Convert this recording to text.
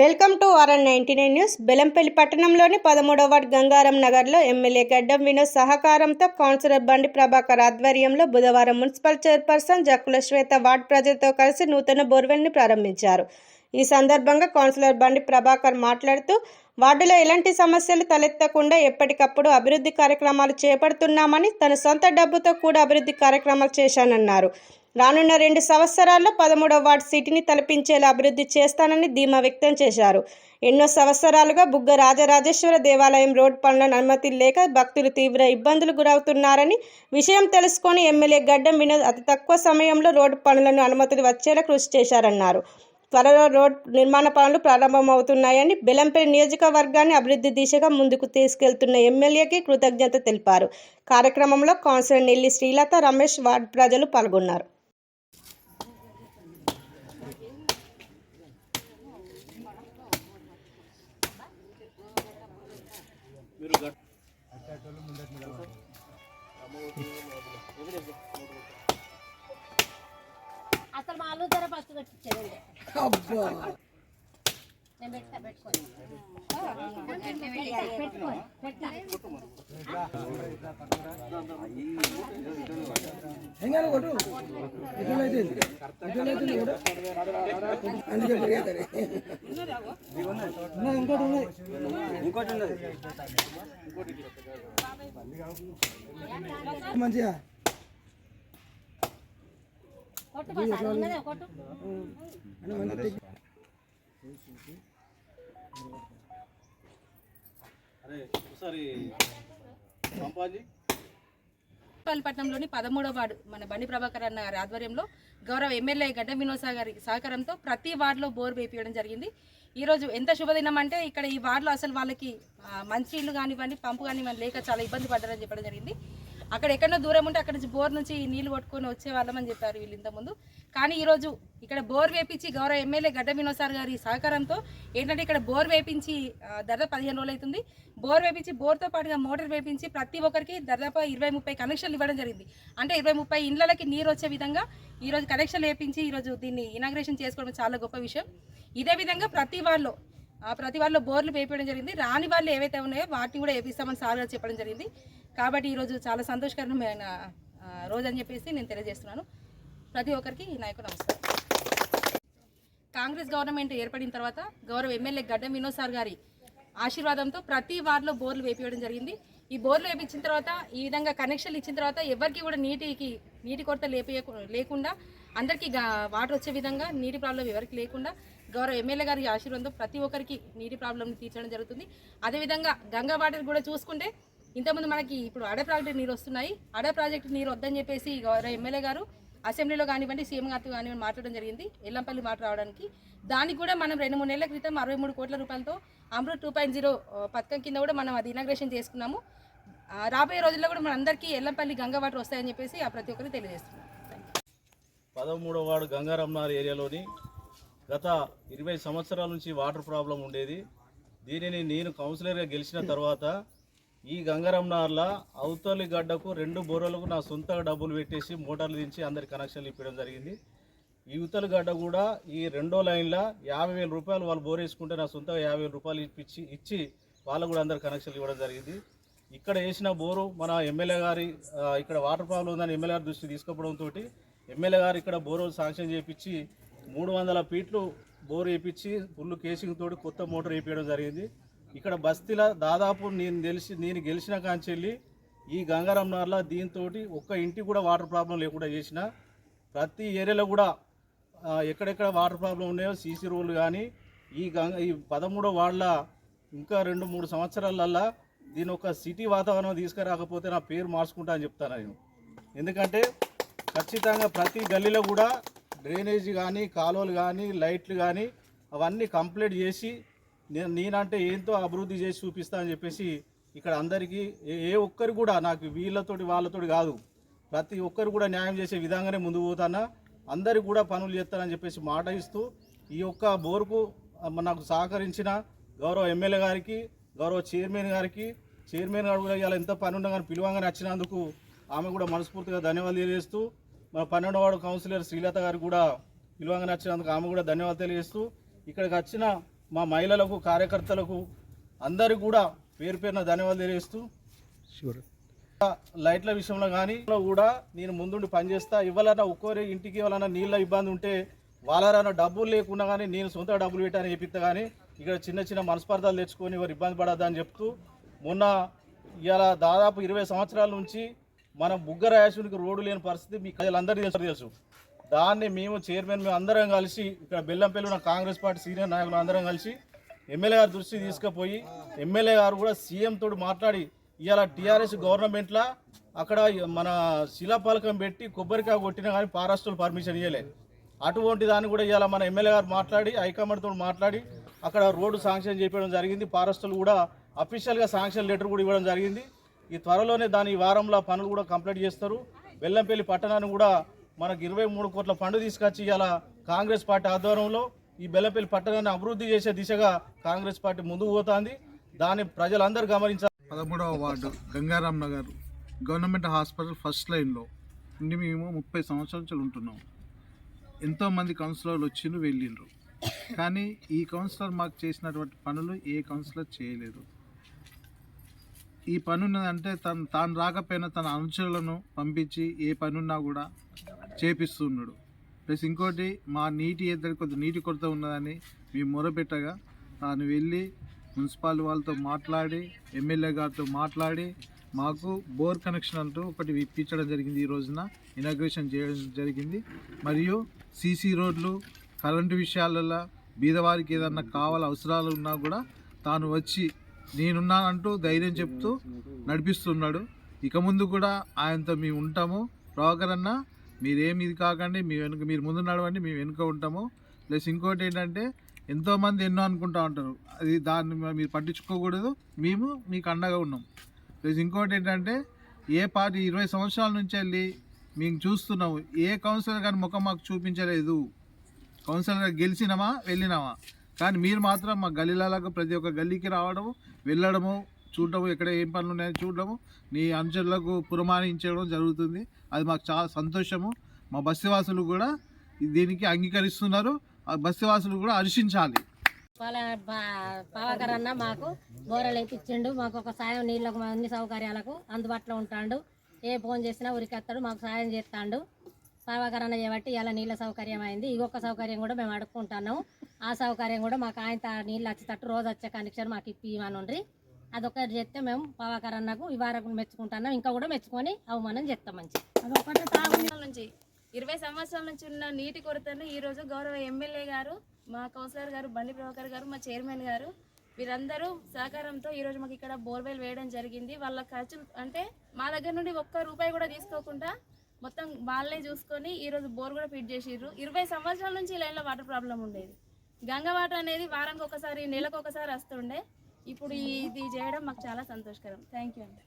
Welcome to RN ninety nine news. Bellampalli పట్టణంలోని పదమూడవ ward Gangaram నగర్లో ఎమ్మెల్యే గడ్డం వినోద్ సహకారంతో కౌన్సిలర్ బండి ప్రభాకర్ ఆధ్వర్యంలో బుధవారం municipal chairperson Jakkula Swetha ward ప్రజలతో కలిసి నూతన బోర్వెల్ని ప్రారంభించారు. ఈ సందర్భంగా కౌన్సిలర్ బండి ప్రభాకర్ మాట్లాడుతూ వార్డులో ఎలాంటి సమస్యలు తలెత్తకుండా ఎప్పటికప్పుడు అభివృద్ధి కార్యక్రమాలు చేపడుతున్నామని తన సొంత డబ్బుతో కూడా అభివృద్ధి కార్యక్రమాలు చేశానన్నారు. రానున్న రెండు సంవత్సరాల్లో పదమూడవ వార్డు సిటీని తలపించేలా అభివృద్ధి చేస్తానని ధీమా వ్యక్తం చేశారు. ఎన్నో సంవత్సరాలుగా బుగ్గ రాజరాజేశ్వర దేవాలయం రోడ్ పనులను అనుమతి లేక భక్తులు తీవ్ర ఇబ్బందులు గురవుతున్నారని విషయం తెలుసుకొని ఎమ్మెల్యే గడ్డం వినోద్ అతి తక్కువ సమయంలో రోడ్డు పనులను అనుమతులు వచ్చేలా కృషి చేశారన్నారు. త్వరలో రోడ్ నిర్మాణ పనులు ప్రారంభమవుతున్నాయని బెలంపల్లి నియోజకవర్గాన్ని అభివృద్ధి దిశగా ముందుకు తీసుకెళ్తున్న ఎమ్మెల్యేకి కృతజ్ఞత తెలిపారు. కార్యక్రమంలో కౌన్సిలర్ నెల్లి శ్రీలత రమేష్ వార్డు ప్రజలు పాల్గొన్నారు. పట్టించేదండి అబ్బా నేను పెట్టుకో పెట్టుకో మంచిగా? పల్లిపట్నంలోని పదమూడవ వార్డు మన బండి ప్రభాకర్ అన్న గారి ఆధ్వర్యంలో గౌరవ ఎమ్మెల్యే గడ్డ గారి సహకారంతో ప్రతి వార్డులో బోర్ వేపించడం జరిగింది. ఈరోజు ఎంత శుభదినం అంటే ఇక్కడ ఈ వార్డులో అసలు వాళ్ళకి ఆ, మంచినీళ్ళు కానివ్వండి పంపు కానివ్వండి లేక చాలా ఇబ్బంది పడ్డారని చెప్పడం జరిగింది. అక్కడ ఎక్కడో దూరం ఉంటే అక్కడ నుంచి బోర్ నుంచి నీళ్ళు కొట్టుకొని వచ్చే వాళ్ళమని చెప్పారు వీళ్ళు ఇంతకుముందు కానీ ఈరోజు ఇక్కడ బోర్ వేపించి గౌరవ ఎమ్మెల్యే గడ్డ వినోద్ సార్ గారి సహకారంతో ఏంటంటే ఇక్కడ బోర్ వేపించి దాదాపు పదిహేను రోజులు అవుతుంది. బోర్ వేపించి బోర్తో పాటుగా మోటార్ వేపించి ప్రతి ఒక్కరికి దాదాపు ఇరవై ముప్పై కనెక్షన్లు ఇవ్వడం జరిగింది. అంటే ఇరవై ముప్పై ఇండ్లకి నీరు వచ్చే విధంగా ఈరోజు కనెక్షన్లు వేపించి ఈరోజు దీన్ని ఇనాగ్రేషన్ చేసుకోవడం చాలా గొప్ప విషయం. ఇదే విధంగా ప్రతి వాళ్ళు ప్రతి వాళ్ళు బోర్లు వేపించడం జరిగింది. రాని వాళ్ళు ఏవైతే ఉన్నాయో వాటిని కూడా వేపిస్తామని సార్ గారు చెప్పడం జరిగింది. కాబట్టి ఈరోజు చాలా సంతోషకరమైన రోజు అని చెప్పేసి నేను తెలియజేస్తున్నాను. ప్రతి ఒక్కరికి ఈ నాయకు నమస్కారం. కాంగ్రెస్ గవర్నమెంట్ ఏర్పడిన తర్వాత గౌరవ ఎమ్మెల్యే గడ్డం వినోద్ సార్ గారి ఆశీర్వాదంతో ప్రతి వార్డులో బోర్లు వేపించడం జరిగింది. ఈ బోర్లు వేపించిన తర్వాత ఈ విధంగా కనెక్షన్లు ఇచ్చిన తర్వాత ఎవరికి కూడా నీటికి నీటి కొరత లేపే లేకుండా అందరికీ వాటర్ వచ్చే విధంగా నీటి ప్రాబ్లం ఎవరికి లేకుండా గౌరవ ఎమ్మెల్యే గారి ఆశీర్వాదంతో ప్రతి ఒక్కరికి నీటి ప్రాబ్లం తీర్చడం జరుగుతుంది. అదేవిధంగా గంగా వాటర్ కూడా చూసుకుంటే ఇంతకుముందు మనకి ఇప్పుడు అడ ప్రాజెక్టు నీరు వస్తున్నాయి. అడ ప్రాజెక్టు నీరు వద్దని చెప్పేసి గౌరవ ఎమ్మెల్యే గారు అసెంబ్లీలో కానివ్వండి సీఎం గారితో కానివ్వండి మాట్లాడడం జరిగింది. ఎల్లంపల్లి మాట రావడానికి. దానికి కూడా మనం రెండు మూడు నెలల క్రితం అరవై మూడు కోట్ల రూపాయలతో అమృత్ టూ పాయింట్ జీరో పథకం కింద కూడా మనం అది ఇనాగ్రేషన్ చేసుకున్నాము. రాబోయే రోజుల్లో కూడా మన అందరికీ ఎల్లంపల్లి గంగా వాటర్ వస్తాయని చెప్పేసి ఆ ప్రతి ఒక్కరికి తెలియజేస్తున్నాం. పదమూడవ వాడు గంగారమ్నార్ ఏరియాలోని గత ఇరవై సంవత్సరాల నుంచి వాటర్ ప్రాబ్లం ఉండేది. దీనిని నేను కౌన్సిలర్గా గెలిచిన తర్వాత ఈ గంగారమ్నార్ల అవతలి గడ్డకు రెండు బోర్లకు నా సొంత డబ్బులు పెట్టేసి మోటార్లు దించి అందరి కనెక్షన్లు ఇప్పడం జరిగింది. ఈ యువతల గడ్డ కూడా ఈ రెండో లైన్లో యాభై వేల రూపాయలు వాళ్ళు బోర్ వేసుకుంటే నా సొంత యాభై వేల రూపాయలు ఇప్పించి ఇచ్చి వాళ్ళకు కూడా అందరు కనెక్షన్లు ఇవ్వడం జరిగింది. ఇక్కడ వేసిన బోరు మన ఎమ్మెల్యే గారి ఇక్కడ వాటర్ ప్రాబ్లం ఉందని ఎమ్మెల్యే గారి దృష్టి తీసుకుపోవడంతో ఎమ్మెల్యే గారు ఇక్కడ బోరు శాంక్షన్ చేయించి మూడు వందల ఫీట్లు బోర్ వేయించి ఫుల్ కేసింగ్ తోటి కొత్త మోటార్ వేయించడం జరిగింది. ఇక్కడ బస్తీలో దాదాపు నేను తెలిసి నేను గెలిచిన కాంచెల్లి ఈ గంగారంనార్లో దీంతో ఒక్క ఇంటికి కూడా వాటర్ ప్రాబ్లం లేకుండా చేసిన. ప్రతి ఏరియాలో కూడా ఎక్కడెక్కడ వాటర్ ప్రాబ్లం ఉన్నాయో సీసీ రోడ్లు కానీ ఈ గంగ ఈ పదమూడో వాళ్ళ ఇంకా రెండు మూడు సంవత్సరాలల్లా దీని ఒక సిటీ వాతావరణం తీసుకురాకపోతే నా పేరు మార్చుకుంటా అని చెప్తాను నేను. ఎందుకంటే ఖచ్చితంగా ప్రతి గల్లీలో కూడా డ్రైనేజ్ కానీ కాలువలు కానీ లైట్లు కానీ అవన్నీ కంప్లీట్ చేసి నేను నేనంటే ఏంతో అభివృద్ధి చేసి చూపిస్తా అని చెప్పేసి ఇక్కడ అందరికీ ఏ ఏ ఒక్కరు కూడా నాకు వీళ్ళతోటి వాళ్ళతోటి కాదు. ప్రతి ఒక్కరు కూడా న్యాయం చేసే విధంగానే ముందు పోతానా? అందరికి కూడా పనులు చేస్తానని చెప్పేసి మాట ఇస్తూ ఈ యొక్క బోర్కు నాకు సహకరించిన గౌరవ ఎమ్మెల్యే గారికి గౌరవ చైర్మన్ గారికి చైర్మన్ గారు కూడా ఇలా ఎంత పని ఉన్నా కానీ పిలువంగానే వచ్చినందుకు ఆమె కూడా మనస్ఫూర్తిగా ధన్యవాదాలు తెలియజేస్తూ మన పన్నెండవ వార్డు కౌన్సిలర్ శ్రీలత గారికి కూడా పిలువంగానే వచ్చినందుకు ఆమె కూడా ధన్యవాదాలు తెలియజేస్తూ ఇక్కడికి వచ్చిన మా మహిళలకు కార్యకర్తలకు అందరికీ కూడా పేరు పేరున ధన్యవాదాలు తెలియజేస్తూ లైట్ల విషయంలో కానీ కూడా నేను ముందుండి పనిచేస్తా ఇవ్వాలన్నా ఒక్కోరి ఇంటికి ఇవ్వాలన్నా నీళ్ళ ఇబ్బంది ఉంటే వాళ్ళ డబ్బులు లేకుండా కానీ నేను సొంత డబ్బులు పెట్టాలని చెప్పిస్తా కానీ ఇక్కడ చిన్న చిన్న మనస్పర్ధాలు తెచ్చుకొని వారు ఇబ్బంది పడద్దని చెప్తూ మొన్న ఇవాళ దాదాపు ఇరవై సంవత్సరాల నుంచి మనం బుగ్గ రాయసునికి రోడ్డు లేని పరిస్థితి మీ ప్రజలందరికీ తెలుసు తెలుసు. దాన్ని మేము చైర్మన్ మేము అందరం కలిసి ఇక్కడ బెల్లంపల్లి ఉన్న కాంగ్రెస్ పార్టీ సీనియర్ నాయకులు అందరం కలిసి ఎమ్మెల్యే గారు దృష్టి తీసుకుపోయి ఎమ్మెల్యే గారు కూడా సీఎం తోటి మాట్లాడి ఇవాళ టీఆర్ఎస్ గవర్నమెంట్లో అక్కడ మన శిలాఫలకం పెట్టి కొబ్బరికాయ కొట్టినా కానీ పారాస్టులు పర్మిషన్ ఇవ్వలేదు అటువంటి దాన్ని కూడా ఇవాళ మన ఎమ్మెల్యే గారు మాట్లాడి హైకమాండ్తో మాట్లాడి అక్కడ రోడ్డు శాంక్షన్ చేయడం జరిగింది. ఫారెస్టులు కూడా అఫీషియల్గా శాంక్షన్ లెటర్ కూడా ఇవ్వడం జరిగింది. ఈ త్వరలోనే దాని ఈ వారంలో పనులు కూడా కంప్లీట్ చేస్తారు. బెల్లంపల్లి పట్టణాన్ని కూడా మనకు ఇరవై మూడు కోట్ల ఫండ్ తీసుకొచ్చి ఇలా కాంగ్రెస్ పార్టీ ఆధ్వర్యంలో ఈ బెల్లంపల్లి పట్టణాన్ని అభివృద్ధి చేసే దిశగా కాంగ్రెస్ పార్టీ ముందుకు పోతుంది. దాన్ని ప్రజలందరూ గమనించాలి. పదమూడవ ward Gangaram Nagar government hospital first లైన్లో నుండి మేము ముప్పై సంవత్సరాల ఉంటున్నాం. ఎంతోమంది కౌన్సిలర్లు వచ్చిండ్రు వెళ్ళిండ్రు. కానీ ఈ కౌన్సిలర్ మాకు చేసినటువంటి పనులు ఏ కౌన్సిలర్ చేయలేదు. ఈ పని ఉన్నదంటే తను తాను రాకపోయినా తన అనుచరులను పంపించి ఏ పని ఉన్నా కూడా చేపిస్తున్నాడు ప్లస్ ఇంకోటి మా నీటి ఎద్దడి కొద్ది నీటి కొరత ఉన్నదని మేము మొరపెట్టగా తాను వెళ్ళి మున్సిపాల్ వాళ్ళతో మాట్లాడి ఎమ్మెల్యే గారితో మాట్లాడి మాకు బోర్ కనెక్షన్ అంటూ ఒకటి ఇప్పించడం జరిగింది ఈ రోజున. ఇనాగ్రేషన్ చేయడం జరిగింది. మరియు సీసీ రోడ్లు కరెంటు విషయాలలో బీదవారికి ఏదన్నా కావాల అవసరాలు ఉన్నా కూడా తాను వచ్చి నేనున్నానంటూ ధైర్యం చెప్తూ నడిపిస్తున్నాడు. ఇక ముందు కూడా ఆయనతో మేము ఉంటాము. ప్రభాకర్ అన్న మీరేమి ఇది కాకండి మీ వెనుక మీరు ముందు నడవండి మేము వెనుక ఉంటాము. ప్లస్ ఇంకోటి ఏంటంటే ఎంతోమంది ఎన్నో అనుకుంటా ఉంటారు. అది దాన్ని మీరు పట్టించుకోకూడదు. మేము మీకు అండగా ఉన్నాం. ప్లస్ ఇంకోటి ఏంటంటే ఏ పార్టీ ఇరవై సంవత్సరాల నుంచి వెళ్ళి మేము చూస్తున్నాము. ఏ కౌన్సిలర్ కానీ ముఖం మాకు చూపించలేదు. కౌన్సిలర్ గెలిచినామా వెళ్ళినామా? కానీ మీరు మాత్రం మా గల్లీలకు ప్రతి ఒక్క గల్లీకి రావడము వెళ్ళడము చూడడము ఎక్కడ ఏం పనులు ఉన్నాయని చూడడము నీ అనుచరులకు పురమానించడం జరుగుతుంది. అది మాకు చాలా సంతోషము. మా బస్సువాసులు కూడా దీనికి అంగీకరిస్తున్నారు. ఆ బస్సువాసులు కూడా హర్షించాలి. పాల అన్న మాకు బోరలు వేపించిండు మాకు ఒక సాయం నీళ్ళకు అన్ని సౌకర్యాలకు అందుబాటులో ఉంటాడు. ఏ ఫోన్ చేసినా ఉరికెత్తాడు. మాకు సాయం చేస్తాడు. సర్వకరణ చేయబట్టి ఇలా నీళ్ళ సౌకర్యం అయింది ఇంకొక సౌకర్యం కూడా మేము అడుక్కుంటున్నాము. ఆ సౌకర్యం కూడా మాకు ఆయన నీళ్ళు వచ్చేటట్టు రోజు వచ్చే కనెక్షన్ మాకు ఇప్పిమనుండ్రి అదొకటి చేస్తే మేము పావకర్ అన్నకు మెచ్చుకుంటున్నాం. ఇంకా కూడా మెచ్చుకొని అవమానం చేస్తాం మంచి అదొకటి తాగునీళ్ళ నుంచి. ఇరవై సంవత్సరాల నుంచి ఉన్న నీటి కొరతను ఈరోజు గౌరవ ఎమ్మెల్యే గారు మా కౌన్సిలర్ గారు బండి ప్రభాకర్ గారు మా చైర్మన్ గారు వీరందరూ సహకారంతో ఈరోజు మాకు ఇక్కడ బోర్వెల్ వేయడం జరిగింది. వాళ్ళ ఖర్చులు అంటే మా దగ్గర నుండి ఒక్క రూపాయి కూడా తీసుకోకుండా మొత్తం వాళ్ళే చూసుకొని ఈరోజు బోర్ కూడా ఫిట్ చేసిర్రు. ఇరవై సంవత్సరాల నుంచి ఈ లైన్లో వాటర్ ప్రాబ్లం ఉండేది. గంగ వాటర్ అనేది వారానికి ఒకసారి నెలకు ఒకసారి వస్తుండే. ఇప్పుడు ఇది చేయడం మాకు చాలా సంతోషకరం. థ్యాంక్ యూ అండి.